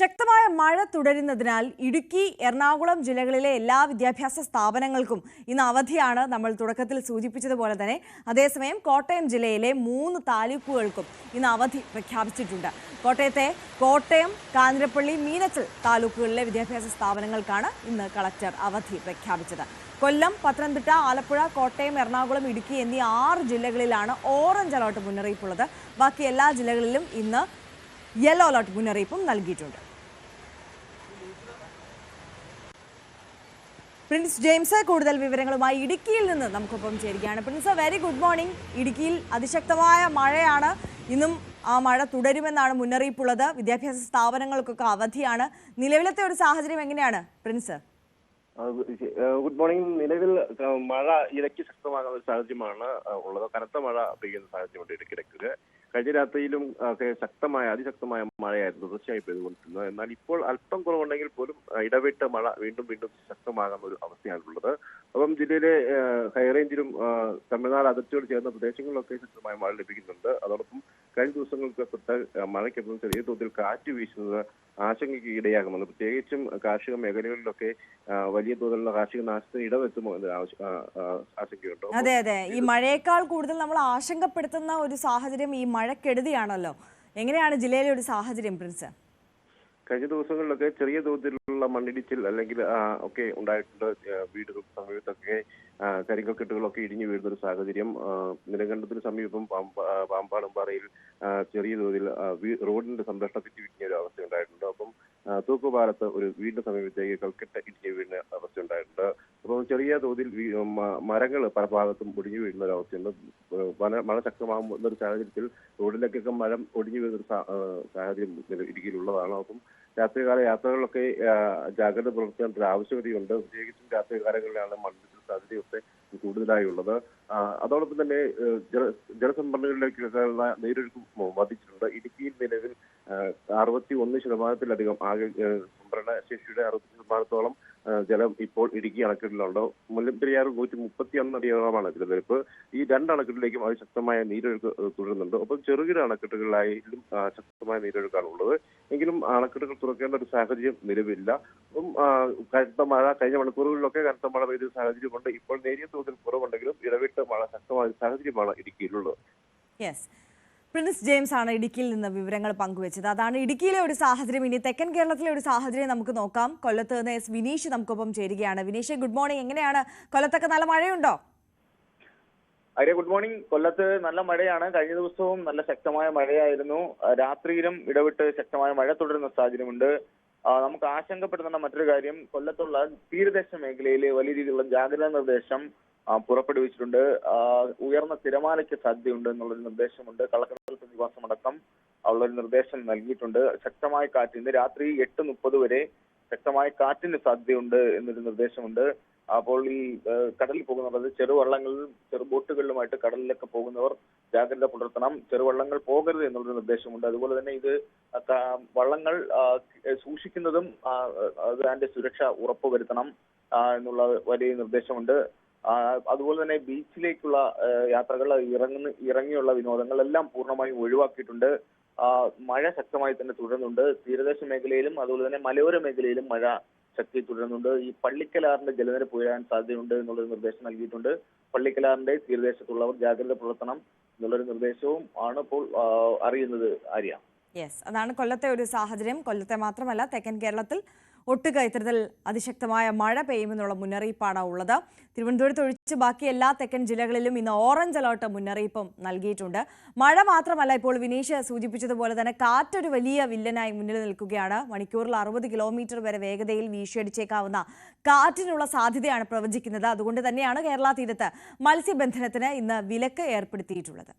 ശക്തമായ മഴ തുടരുന്നതിനാൽ ഇടുക്കി എറണാകുളം ജില്ലകളിലെ എല്ലാ വിദ്യാഭ്യാസ സ്ഥാപനങ്ങൾക്കും ഇന്ന് അവധിയാണ് നമ്മൾ തുടക്കത്തിൽ സൂചിപ്പിച്ചതുപോലെ തന്നെ. അതേസമയം കോട്ടയം ജില്ലയിലെ മൂന്ന് താലൂക്കുകൾക്കും ഇന്ന് അവധി പ്രഖ്യാപിച്ചിട്ടുണ്ട്. കോട്ടയത്തെ കോട്ടയം കാഞ്ഞിരപ്പള്ളി മീനച്ചൽ താലൂക്കുകളിലെ വിദ്യാഭ്യാസ സ്ഥാപനങ്ങൾക്കാണ് ഇന്ന് കളക്ടർ അവധി പ്രഖ്യാപിച്ചത്. കൊല്ലം പത്തനംതിട്ട ആലപ്പുഴ കോട്ടയം എറണാകുളം ഇടുക്കി എന്നീ ആറ് ജില്ലകളിലാണ് ഓറഞ്ച് അലർട്ട് മുന്നറിയിപ്പുള്ളത്. ബാക്കി എല്ലാ ജില്ലകളിലും ഇന്ന് യെല്ലോ അലർട്ട് മുന്നറിയിപ്പും നൽകിയിട്ടുണ്ട്. പ്രിൻസ് ജെയിംസ് കൂടുതൽ വിവരങ്ങളുമായി ഇടുക്കിയിൽ നിന്ന് നമുക്കൊപ്പം ചേരുകയാണ്. പ്രിൻസ് വെരി ഗുഡ് മോർണിംഗ് ഇടുക്കിയിൽ അതിശക്തമായ മഴയാണ്. ഇന്നും ആ മഴ തുടരുമെന്നാണ് മുന്നറിയിപ്പുള്ളത്. വിദ്യാഭ്യാസ സ്ഥാപനങ്ങൾക്കൊക്കെ അവധിയാണ്. നിലവിലത്തെ ഒരു സാഹചര്യം എങ്ങനെയാണ് പ്രിൻസ്? Good morning. നിലവിൽ മഴ ഇടയ്ക്ക് ശക്തമാകുന്ന ഒരു സാഹചര്യമാണ്. ഉള്ളത് കനത്ത മഴ പെയ്യുന്ന സാഹചര്യമുണ്ട് ഇടയ്ക്കിടയ്ക്ക് കഴിഞ്ഞ രാത്രിയിലും ശക്തമായ അതിശക്തമായ മഴയായിരുന്നു തുടർച്ചയായി പെയ്തുകൊണ്ടിരുന്നത്. എന്നാൽ ഇപ്പോൾ അല്പം കുറവുണ്ടെങ്കിൽ പോലും ഇടവിട്ട മഴ വീണ്ടും വീണ്ടും ശക്തമാകുന്ന ഒരു അവസ്ഥയാണുള്ളത് അപ്പം ജില്ലയിലെ ഹൈറേഞ്ചിലും തമിഴ്നാട് അതിർത്തിയോട് ചേർന്ന പ്രദേശങ്ങളിലൊക്കെ ശക്തമായ മഴ ലഭിക്കുന്നുണ്ട്. അതോടൊപ്പം കഴിഞ്ഞ ദിവസങ്ങൾക്ക് മഴയ്ക്കൊപ്പം ചെറിയ തോതിൽ കാറ്റ് വീശുന്നത് ആശങ്കയ്ക്ക് ഇടയാകുമെന്ന്. പ്രത്യേകിച്ചും കാർഷിക മേഖലകളിലൊക്കെ വലിയ തോതിലുള്ള കാർഷിക നാശത്തിന് ഇടവെത്തുമോ എന്ന് ആശങ്കയുണ്ട്? അതെ അതെ. ഈ മഴയേക്കാൾ കൂടുതൽ നമ്മൾ ആശങ്കപ്പെടുത്തുന്ന ഒരു സാഹചര്യം ഈ മഴക്കെടുതിയാണല്ലോ. എങ്ങനെയാണ് ജില്ലയിലെ ഒരു സാഹചര്യം പ്രിൻസ്? കഴിഞ്ഞ ദിവസങ്ങളിലൊക്കെ ചെറിയ തോതിലുള്ള മണ്ണിടിച്ചിൽ അല്ലെങ്കിൽ ഒക്കെ ഉണ്ടായിട്ടുണ്ട്. ആ, വീടുകൾ സമീപത്തൊക്കെ കരിങ്കൽക്കെട്ടുകളൊക്കെ കെട്ടുകളൊക്കെ ഇടിഞ്ഞു വീഴുന്ന ഒരു സാഹചര്യം നിലകണ്ഠത്തിന് സമീപം പാമ്പ- ആ, പാമ്പാടുംപാറയിൽ ചെറിയ തോതിൽ റോഡിന്റെ സംരക്ഷണ ഭിത്തി ഇടിഞ്ഞ ഒരു അവസ്ഥ ഉണ്ടായിട്ടുണ്ട് അപ്പം തൂക്കുപാലത്ത് ഒരു വീടിന് സമീപത്തേക്ക് കൽക്കെട്ട് ഇടിഞ്ഞു വീഴുന്ന അവസ്ഥ ഉണ്ടായിട്ടുണ്ട് അപ്പം ചെറിയ തോതിൽ മരങ്ങൾ പല ഭാഗത്തും ഒടിഞ്ഞു വീഴുന്ന ഒരു അവസ്ഥയുണ്ട്. മഴ മഴ ശക്തമാകുന്ന ഒരു സാഹചര്യത്തിൽ റോഡിലേക്കൊക്കെ മരം ഒടിഞ്ഞു വീഴുന്ന ഒരു സാഹചര്യം ഇടുക്കിയിലുള്ളതാണ്. അപ്പം രാത്രികാല യാത്രകളിലൊക്കെ ജാഗ്രത പുലർത്തേണ്ട ആവശ്യകതയുണ്ട്. പ്രത്യേകിച്ചും രാത്രികാലങ്ങളിലാണ് മണ്ണിടിച്ചിൽ സാധ്യതയൊക്കെ കൂടുതലായി ഉള്ളത് അതോടൊപ്പം തന്നെ ജല ജലസംഭരണികളിലേക്കൊക്കെ ഉള്ള വധിച്ചിട്ടുണ്ട്. ഇടുക്കിയിൽ നിലവിൽ അറുപത്തി ഒന്ന് ശതമാനത്തിലധികം ആകെ സംഭരണ ശേഷിയുടെ അറുപത്തി ശതമാനത്തോളം ജലം ഇപ്പോൾ ഇടുക്കി അണക്കെട്ടിലുണ്ട്. മുല്ലപ്പെരിയാർ നൂറ്റി മുപ്പത്തി ഒന്ന് അടിയോളമാണ് ജലനിരപ്പ്. ഈ രണ്ട് അണക്കെട്ടിലേക്കും അതിശക്തമായ നീരൊഴുക്ക് തുടരുന്നുണ്ട്. ഒപ്പം ചെറുകിട അണക്കെട്ടുകളിലായാലും ശക്തമായ നീരൊഴുക്കാണ് ഉള്ളത്. എങ്കിലും അണക്കെട്ടുകൾ തുറക്കേണ്ട ഒരു സാഹചര്യം നിലവില്ല അപ്പം കനത്ത മഴ കഴിഞ്ഞ മണിക്കൂറുകളിലൊക്കെ കനത്ത മഴ പെയ്ത സാഹചര്യമുണ്ട്. ഇപ്പോൾ നേരിയ തോതിൽ കുറവുണ്ടെങ്കിലും ഇടവിട്ട് മഴ ശക്തമായ സാഹചര്യമാണ് ഇടുക്കിയിലുള്ളത്. യെസ് പ്രിൻസ് ജെയിംസ് ആണ് ഇടുക്കിയിൽ നിന്ന് വിവരങ്ങൾ പങ്കുവച്ചത്. അതാണ് ഇടുക്കിയിലെ ഒരു സാഹചര്യം. ഇനി തെക്കൻ കേരളത്തിലെ ഒരു സാഹചര്യം നമുക്ക് നോക്കാം. കൊല്ലത്ത് നിന്ന് എസ് വിനീഷ് നമുക്കൊപ്പം ചേരുകയാണ്. വിനീഷ് ഗുഡ് മോർണിംഗ് എങ്ങനെയാണ്? കൊല്ലത്തൊക്കെ നല്ല മഴയുണ്ടോ? അരെ ഗുഡ് മോർണിംഗ് കൊല്ലത്ത് നല്ല മഴയാണ്. കഴിഞ്ഞ ദിവസവും നല്ല ശക്തമായ മഴയായിരുന്നു. രാത്രിയിലും ഇടവിട്ട് ശക്തമായ മഴ തുടരുന്ന സാഹചര്യമുണ്ട്. നമുക്ക് ആശങ്കപ്പെടുന്ന മറ്റൊരു കാര്യം കൊല്ലത്തുള്ള തീരദേശ മേഖലയിൽ വലിയ രീതിയിലുള്ള ജാഗ്രതാ നിർദ്ദേശം പുറപ്പെടുവിച്ചിട്ടുണ്ട്. ഉയർന്ന തിരമാലയ്ക്ക് സാധ്യതയുണ്ട് എന്നുള്ളൊരു നിർദ്ദേശമുണ്ട്. കള്ളക്കടൽ പ്രതിഭാസമടക്കം ഉള്ളൊരു നിർദ്ദേശം നൽകിയിട്ടുണ്ട്. ശക്തമായ കാറ്റിന് രാത്രി എട്ട് മുപ്പത് വരെ ശക്തമായ കാറ്റിന് സാധ്യതയുണ്ട് എന്നൊരു നിർദ്ദേശമുണ്ട്. അപ്പോൾ ഈ കടലിൽ പോകുന്നവർ ചെറുവള്ളങ്ങളിലും ചെറു ബോട്ടുകളിലുമായിട്ട് കടലിലൊക്കെ പോകുന്നവർ ജാഗ്രത പുലർത്തണം. ചെറുവള്ളങ്ങൾ പോകരുത് എന്നുള്ളൊരു നിർദ്ദേശമുണ്ട്. അതുപോലെ തന്നെ ഇത് വള്ളങ്ങൾ സൂക്ഷിക്കുന്നതും അതിന്റെ സുരക്ഷ ഉറപ്പുവരുത്തണം എന്നുള്ള വലിയ നിർദ്ദേശമുണ്ട്. അതുപോലെ തന്നെ ബീച്ചിലേക്കുള്ള യാത്രകൾ ഇറങ്ങുന്ന ഇറങ്ങിയുള്ള വിനോദങ്ങളെല്ലാം പൂർണമായും ഒഴിവാക്കിയിട്ടുണ്ട്. മഴ ശക്തമായി തന്നെ തുടരുന്നുണ്ട്. തീരദേശ മേഖലയിലും അതുപോലെ തന്നെ മലയോര മേഖലയിലും മഴ ശക്തി തുടരുന്നുണ്ട്. ഈ പള്ളിക്കലാറിന്റെ ജലനിരപ്പ് ഉയരാൻ സാധ്യതയുണ്ട് എന്നുള്ളൊരു നിർദ്ദേശം നൽകിയിട്ടുണ്ട്. പള്ളിക്കലാറിന്റെ തീരദേശത്തുള്ളവർ ജാഗ്രത പുലർത്തണം എന്നുള്ളൊരു നിർദ്ദേശവും ആണ് ഇപ്പോൾ അറിയുന്നത് ആര്യ. യെസ് അതാണ് കൊല്ലത്തെ ഒരു സാഹചര്യം. കൊല്ലത്തെ മാത്രമല്ല തെക്കൻ കേരളത്തിൽ ഒട്ടുക അതിശക്തമായ മഴ പെയ്യുമെന്നുള്ള മുന്നറിയിപ്പാണ് ഉള്ളത്. തിരുവനന്തപുരത്ത് ഒഴിച്ച് ബാക്കി എല്ലാ തെക്കൻ ജില്ലകളിലും ഇന്ന് ഓറഞ്ച് അലർട്ട് മുന്നറിയിപ്പും നൽകിയിട്ടുണ്ട്. മഴ മാത്രമല്ല ഇപ്പോൾ വിനീഷ് സൂചിപ്പിച്ചതുപോലെ തന്നെ കാറ്റൊരു വലിയ വില്ലനായി മുന്നിൽ നിൽക്കുകയാണ്. മണിക്കൂറിൽ അറുപത് കിലോമീറ്റർ വരെ വേഗതയിൽ വീശിയടിച്ചേക്കാവുന്ന കാറ്റിനുള്ള സാധ്യതയാണ് പ്രവചിക്കുന്നത്. അതുകൊണ്ട് തന്നെയാണ് കേരള തീരത്ത് മത്സ്യബന്ധനത്തിന് ഇന്ന് വിലക്ക് ഏർപ്പെടുത്തിയിട്ടുള്ളത്.